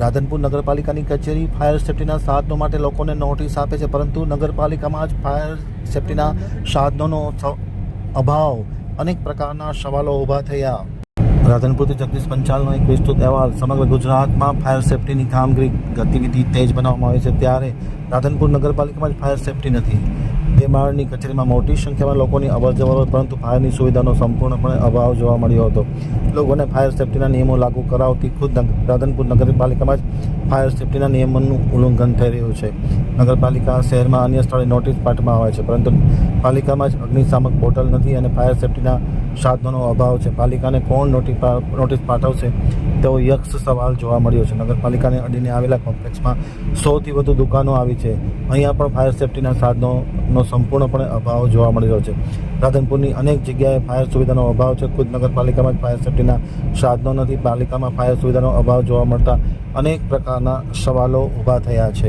રાધનપુર નગરપાલિકાની કચેરી ફાયર સેફટીના સાધનો માટે લોકોને નોટિસ આપે છે, પરંતુ નગરપાલિકામાં જ ફાયર સેફ્ટીના સાધનોનો અભાવ અનેક પ્રકારના સવાલો ઊભા થયા. રાધનપુરથી જગદીશ પંચાલનો એક વિસ્તૃત અહેવાલ. સમગ્ર ગુજરાતમાં ફાયર સેફ્ટીની કામગીરી ગતિવિધિ તેજ બનાવવામાં આવી છે, ત્યારે રાધનપુર નગરપાલિકામાં જ ફાયર સેફટી નથી. બે કચેરીમાં મોટી સંખ્યામાં લોકોની અવરજવર હોય પરંતુ ફાયરની સુવિધાનો સંપૂર્ણપણે અભાવ જોવા મળ્યો હતો. લોકોને ફાયર સેફટીના નિયમો લાગુ કરાવતી ખુદ રાધનપુર નગરપાલિકામાં જ ફાયર સેફટીના નિયમોનું ઉલ્લંઘન થઈ રહ્યું છે. નગરપાલિકા શહેરમાં અન્ય સ્થળે નોટિસ પાઠવામાં આવે છે, પરંતુ પાલિકામાં જ અગ્નિશામક બોટલ નથી અને ફાયર સેફ્ટીના સાધનોનો અભાવ છે. પાલિકાને કોણ નોટિસ નોટિસ પાઠવશે તેવો યક્ષ સવાલ જોવા મળ્યો છે. નગરપાલિકાને અડીને આવેલા કોમ્પ્લેક્સમાં સૌથી વધુ દુકાનો આવી છે. અહીંયા પણ ફાયર સેફટીના સાધનોનો સંપૂર્ણપણે અભાવ જોવા મળી રહ્યો છે. રાધનપુરની અનેક જગ્યાએ ફાયર સુવિધાનો અભાવ છે. ખુદ નગરપાલિકામાં જ ફાયર સેફટીના સાધનો નથી. પાલિકામાં ફાયર સુવિધાનો અભાવ જોવા મળતા અનેક પ્રકારના સવાલો ઊભા થયા છે.